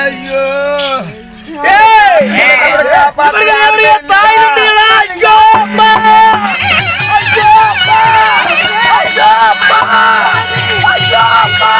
ஐயோ ஏய், தாய்? ஐயோ, அம்மா! ஐயோ, அம்மா! ஐயோ, அம்மா! ஐயோ, அம்மா!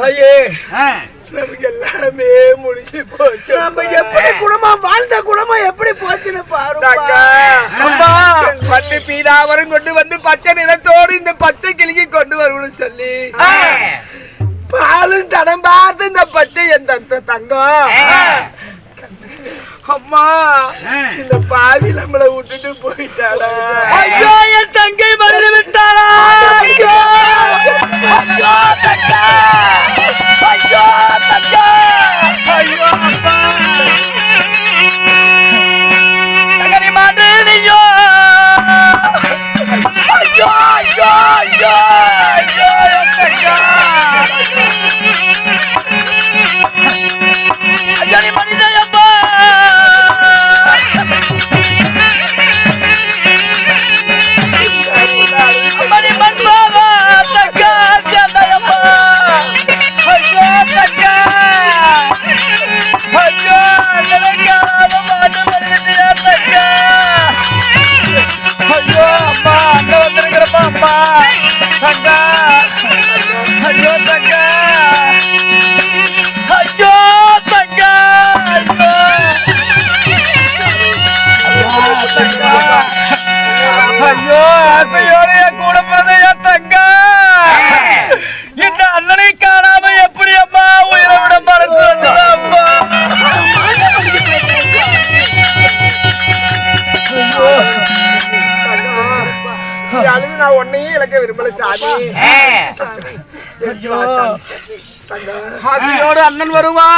தாயே, நமக்கு எல்லாமே முடிஞ்சு போச்சு நம்ம எப்படி குடும்பம் வாழ்ந்த குடும்பம் எப்படி போச்சுன்னு பாருங்க! பட்டு பீதாவரம் கொண்டு வந்து பச்சை நிறத்தோடு இந்த பச்சை கிளிக்கு கொண்டு வரும்னு சொல்லி. பாலும் தடம் பார்த்து இந்த பச்சை என் தங்கம். அம்மா இந்த பாவி நம்மளை விட்டுட்டு போயிட்டாளா ஐயோ, என் தங்கை மறந்து விட்டாளா? ஆசையோட என் கூட பிறந்த என் தங்கா இந்த அண்ணனை காணாம எப்படி அம்மா உயிரை விட மனசு வந்தது அம்மா? நீ அழுது நான் உன்னையும் இழக்க விரும்பல சாமி. ஆசையோடு அண்ணன் வருவா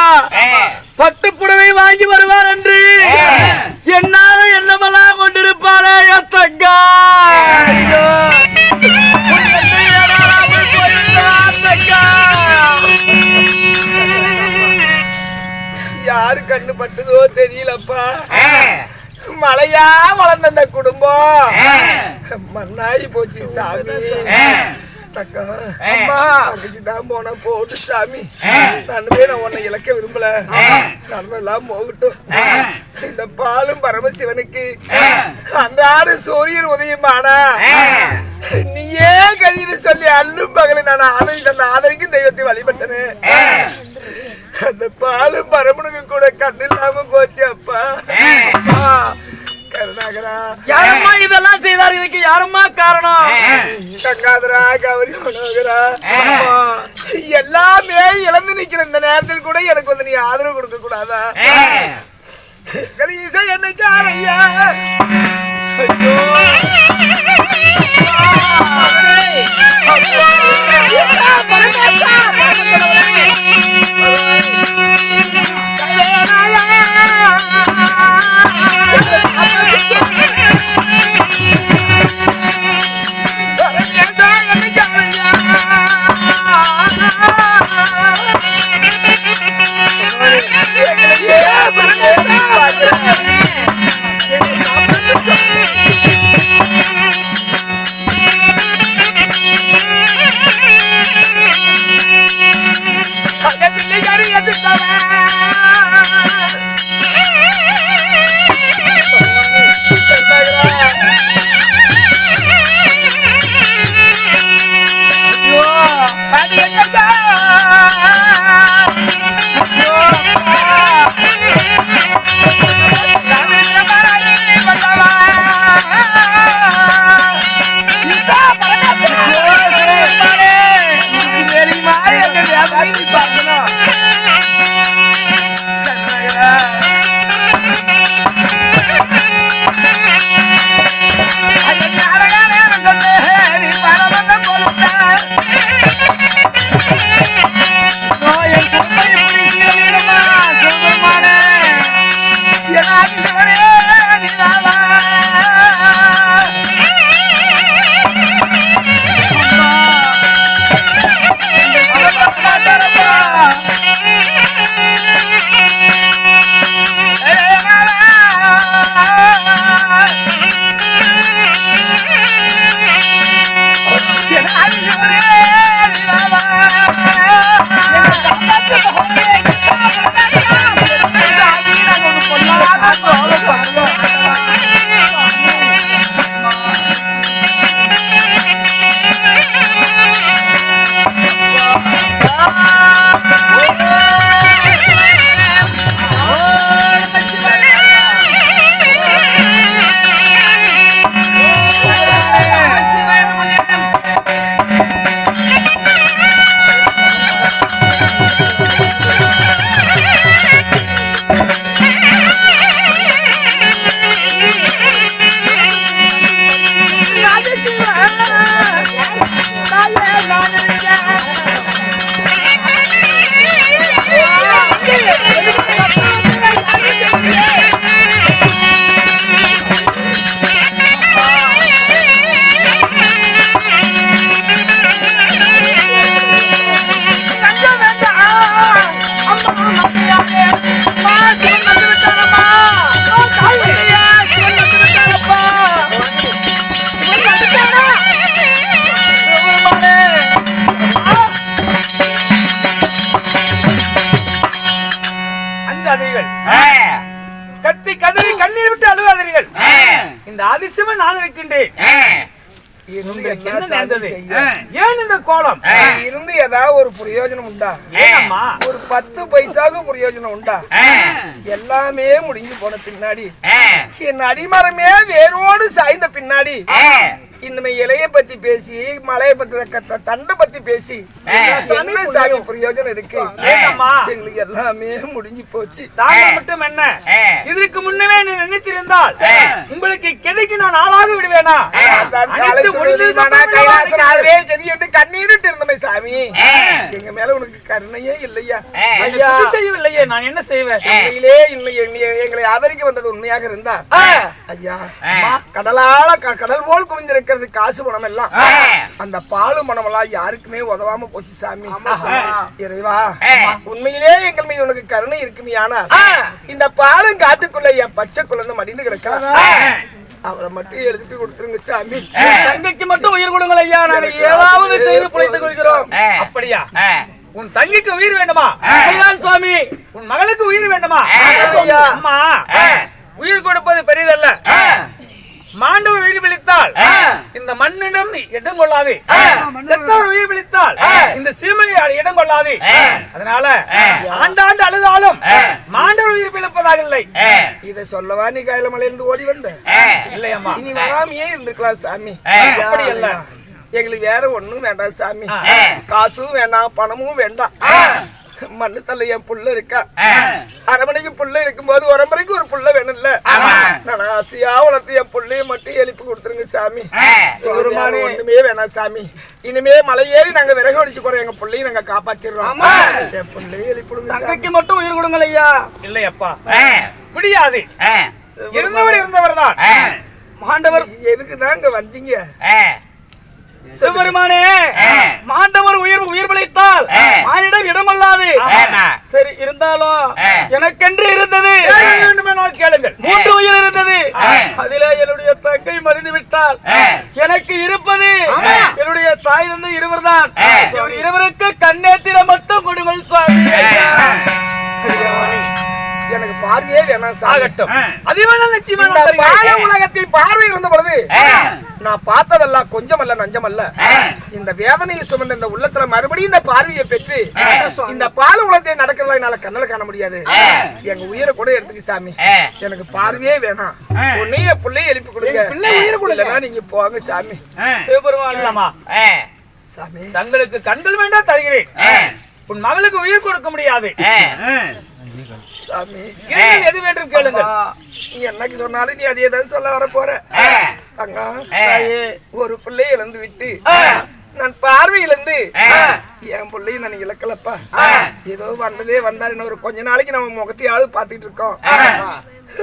வளர்ந்த அந்த குடும்பம் மண்ணாயி போச்சு சாமி. தான் போன போட்டு சாமி. நானுமே நான் உன்னை இழக்க விரும்பல. நடந்தெல்லாம் போகட்டும். இந்த பாலும் பரமசிவனுக்கு. அந்த ஆடு சூரியன் உதயமானா? நீ ஏன் கதின்னு சொல்லி அல்லும் பகலை நான் ஆதரி அந்த ஆதரிக்கும் தெய்வத்தை வழிபட்டனே. அந்த பாலும் பரமனுக்கு கூட கண்ணு இல்லாம போச்சு அப்பா யாரம்மா இதெல்லாம் செய்தார்? இதுக்கு யாரம்மா காரணம்? கங்காதரா கௌரி மனோகரா எல்லாமே இழந்து நிக்கிற இந்த நேரத்தில் கூட எனக்கு வந்து நீ ஆதரவு கொடுக்க கூடாதா? கலீசா என்னைக்கு ஆரையா? ஐயோ. ஐயோ இந்த அதிசயமா நான் இருக்கின்றேன்? ஏன் இந்த கோலம்? இருந்து ஏதாவது ஒரு பிரயோஜனம் உண்டா? ஒரு பத்து பைசாவுக்கு பிரயோஜனம் உண்டா? எல்லாமே முடிஞ்சு போன பின்னாடி. என் அடிமரமே வேரோடு சாய்ந்த பின்னாடி. இனிமே இலைய பத்தி பேசி மலைய பத்தி தண்டை பத்தி பேசி என்ன சாமி பிரயோஜனம் இருக்கு? எங்களுக்கு எல்லாமே முடிஞ்சு போச்சு. தாங்க மட்டும் என்ன? இதற்கு முன்னமே நீ நினைத்திருந்தால் உங்களுக்கு கிடைக்கு நான் ஆளாக விடுவேனா. ஆகவே கதி என்று கண்ணீரிட்டு இருந்தமே சாமி. எங்க மேல உனக்கு கருணையே இல்லையா? ஐயா. செய்யவில்லையே நான் என்ன செய்வேன்? உண்மையிலே இன்னும் எங்களை- ஆதரிக்க வந்தது உண்மையாக இருந்தா? ஐயா கடலால கடல் போல் குவிஞ்சிருக்கிறது காசு பணம் எல்லாம். அந்த பாலு மனம் எல்லாம் யாருக்குமே உதவாம போச்சு சாமி. இறைவா உண்மையிலே எங்கள் மீது உனக்கு கருணை இருக்குமே ஆனால் இந்த பாலும் காட்டுக்குள்ள என் பச்சை குழந்தை மடிந்து கிடக்கா அவளை மட்டும் எழுதி கொடுத்துருங்க சாமி. தங்கைக்கு மட்டும் உயிர் கொடுங்கள் ஐயா. நாங்கள் ஏதாவது செய்து பிழைத்துக் கொள்கிறோம். அப்படியா? உன் தங்கைக்கு உயிர் வேண்டுமா? சுவாமி உன் மகளுக்கு உயிர் வேண்டுமா? அம்மா. உயிர் கொடுப்பது பெரியதல்ல மாண்டவர் உயிர் விழித்தால் இந்த மண்ணிடம் இடம் கொள்ளாது. செத்தவர் உயிர் விழித்தால் இந்த சீமை இடம் கொள்ளாது. அதனால ஆண்டாண்டு அழுதாலும் மாண்டவர் உயிர் பிழைப்பதாக இல்லை. இதை சொல்லவா நீ கையில மலையிலிருந்து ஓடி வந்த? இல்லையம்மா இனி வராமையே இருந்திருக்கலாம் சாமி. அப்படி அல்ல. எங்களுக்கு வேற ஒண்ணும் வேண்டாம் சாமி. காசும் வேண்டாம் பணமும் வேண்டாம். மண்ணு தள்ள என் புள்ள இருக்கா? அரமனைக்கு புள்ள இருக்கும்போது உரம்பரைக்கு ஒரு புள்ள வேணும்ல. நான் ஆசையா வளர்த்து என் புள்ளைய மட்டும் எழுப்பி கொடுத்துருங்க சாமி. ஒண்ணுமே வேணாம் சாமி. இனிமே மலை ஏறி நாங்க விறகு அடிச்சு போறோம். எங்க புள்ளைய நாங்க காப்பாத்திடுறோம். என் புள்ளைய எழுப்பி கொடுங்க சாமி. தங்கைக்கு மட்டும் உயிர் கொடுங்கள் ஐயா. இல்லையப்பா. முடியாது இருந்தவர் இருந்தவர் தான் மாண்டவர் எதுக்கு தான் இங்க வந்தீங்க? சிவபெருமானே மாண்டவர் உயிர் உயிர் பிழைத்தால் மானிடம் இடமல்லாது. சரி இருந்தாலும் எனக்கென்று இருந்தது. கேளுங்கள். மூன்று உயிர் இருந்தது. அதிலே என்னுடைய தங்கை மறைந்து விட்டால் எனக்கு இருப்பது. என்னுடைய தாய் இருந்து இருவர் தான் இருவருக்கு கண்ணேத்திர மட்டும் கொடுங்கள் சுவாமி. எனக்கு பார்வையே வேணாம் சாமி ஆகட்டும் அதிவான நிச்சயமா இந்த பால உலகத்தை பார்வை இருந்த பொழுது நான் பார்த்ததெல்லாம் கொஞ்சம் அல்ல நஞ்சம் அல்ல இந்த வேதனையை சுமந்த இந்த உள்ளத்துல மறுபடியும் இந்த பார்வையை பெற்று இந்த பால உலகத்தை நடக்கிறதா என்னால கண்ணல காண முடியாது. எங்க உயிரை கூட எடுத்துக்க சாமி. எனக்கு பார்வையே வேணாம். உன்னைய பிள்ளைய எழுப்பி கொடுங்க. பிள்ளை உயிரை கொடுங்க. நீங்க போங்க சாமி. சிவபெருமான். இல்லம்மா. சாமி. தங்களுக்கு கண்கள் வேண்டாம் தருகிறேன். உன் மகளுக்கு உயிர் கொடுக்க முடியாது. சாமி. எது வேண்டும் கேளுங்கள் நீ என்னைக்கு சொன்னாலும் நீ அதே தான் சொல்ல வர போற தங்கா ஒரு பிள்ளை இழந்து விட்டு நான் பார்வை இழந்து என் பிள்ளையும் நான் இழக்கலப்பா. ஏதோ வந்ததே வந்தாரு இன்னும் ஒரு கொஞ்ச நாளைக்கு நம்ம முகத்தையாவது பாத்துட்டு இருக்கோம்.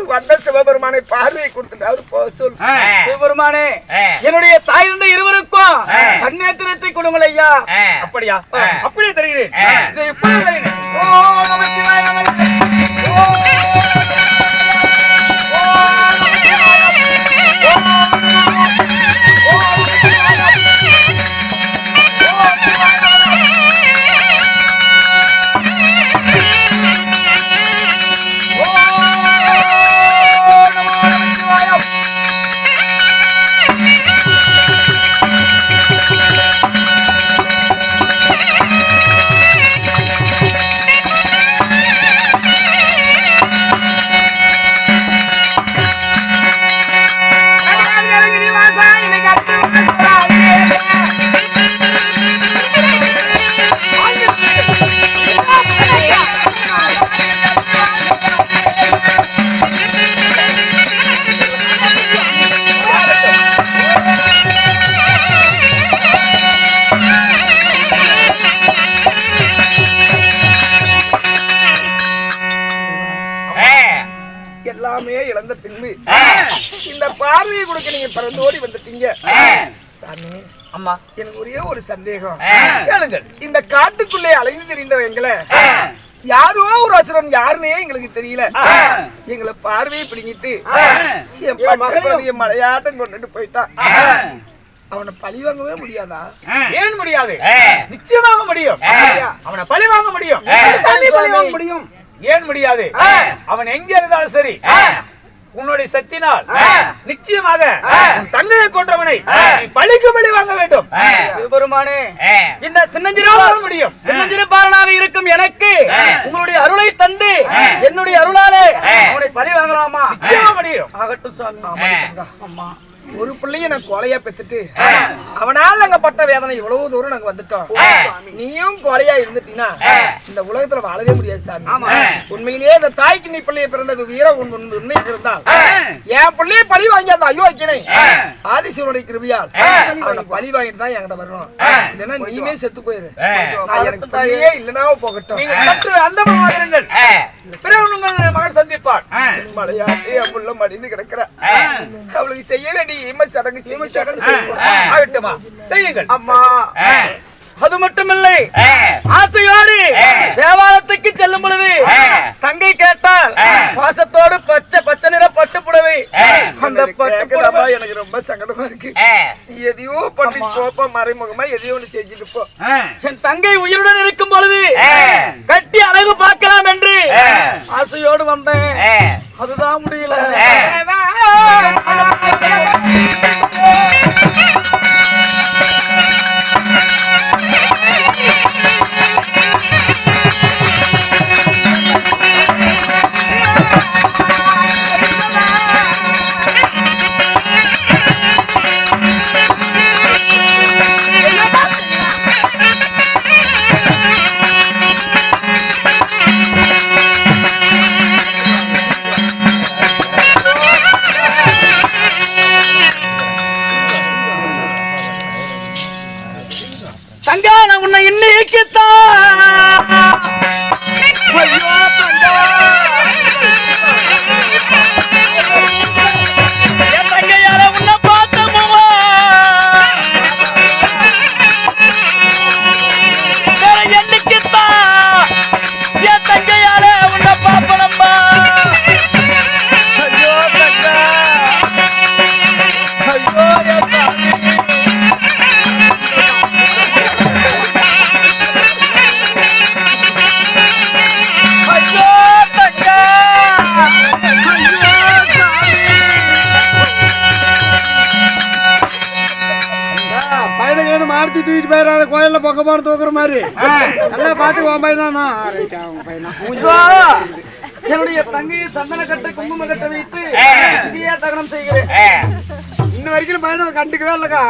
வந்த சிவபெருமானை பார்வையை கொடுத்துட்டு அவரு போக சொல் சிவபெருமானே என்னுடைய தாய் இருந்த இருவருக்கும் கண்ணேத்திரத்தை கொடுங்கள் ஐயா அப்படியா? அப்படியே தருகிறேன் எனக்கு ஒரே ஒரு சந்தேகம். கேளுங்கள். இந்த காட்டுக்குள்ளே அலைந்து தெரிந்தவங்களை யாரோ ஒரு அசுரன் யாருன்னே எங்களுக்கு தெரியல. எங்களை பார்வையை பிடிங்கிட்டு என் பக்கத்துல மலையாட்டம் கொண்டுட்டு போயிட்டான் அவனை பழி வாங்கவே முடியாதா? ஏன் முடியாது? நிச்சயமாக முடியும். அவனை பழி வாங்க முடியும். பழி வாங்க முடியும்? ஏன் முடியாது? அவன் எங்க இருந்தாலும் சரி. உன்னுடைய சக்தினால் நிச்சயமாக தங்கையை கொன்றவனை பழிக்கு பழி வாங்க வேண்டும். சிவபெருமானே இந்த சின்னஞ்சிறு முடியும். சின்னஞ்சிறு பாலனாக இருக்கும் எனக்கு உங்களுடைய அருளை தந்து என்னுடைய அருளாலே அவனை பழி வாங்கலாமா? முடியும் ஆகட்டும் சுவாமி. அம்மா ஒரு பிள்ளைய நான் கொலையா பெத்துட்டு அவனால நாங்க பட்ட வேதனை இவ்வளவு தூரம் நாங்க வந்துட்டோம். நீயும் கொலையா இருந்துட்டீங்கன்னா இந்த உலகத்துல வாழவே முடியாது சாமி. உண்மையிலேயே இந்த தாய்க்கு நீ பிள்ளைய பிறந்தது வீர உண்மை இருந்தால் என் பிள்ளைய பழி வாங்கி அந்த ஐயோ வைக்கிறேன் ஆதிசிவனுடைய கிருபியால் அவனை பழி வாங்கிட்டு தான் என்கிட்ட வரணும். இல்லைன்னா நீமே செத்து போயிரு. நான் எனக்கு பிள்ளையே இல்லைன்னா போகட்டும். அந்த உங்கள் மகன் சந்திப்பார். மலையாட்டி புள்ள மடிந்து கிடக்குற. அவளுக்கு செய்ய வேண்டிய இம சடங்கு. ஆகட்டுமா? செய்யுங்கள். அம்மா. அது மட்டுமில்லை. ஆசையோடு தேவாலயத்துக்கு செல்லும் பொழுது தங்கை கேட்டால் பாசத்தோடு பச்சை பச்சை நிற பட்டு புடவை. அந்த பட்டு புடவை. எனக்கு ரொம்ப சங்கடமா இருக்கு. நீ எதையோ பண்ணி போப்ப மறைமுகமா எதையோ ஒண்ணு செஞ்சுட்டு போ. என் தங்கை உயிருடன் இருக்கும் பொழுது கட்டி அழகு பார்க்கலாம் என்று ஆசையோடு வந்தேன். அதுதான் முடியல. மாடுத்தி தூக்கிட்டு போயிடாத கோயில்ல பொக்கமான தூக்குற மாதிரி. நல்லா பார்த்து உன் பையன்! என்னுடைய தங்கையை சந்தன கட்டை குங்கும கட்டை வைத்து தகனம் செய்கிறேன். இன்ன வரைக்கும் பையனை கண்டுக்கவே இல்லக்கா.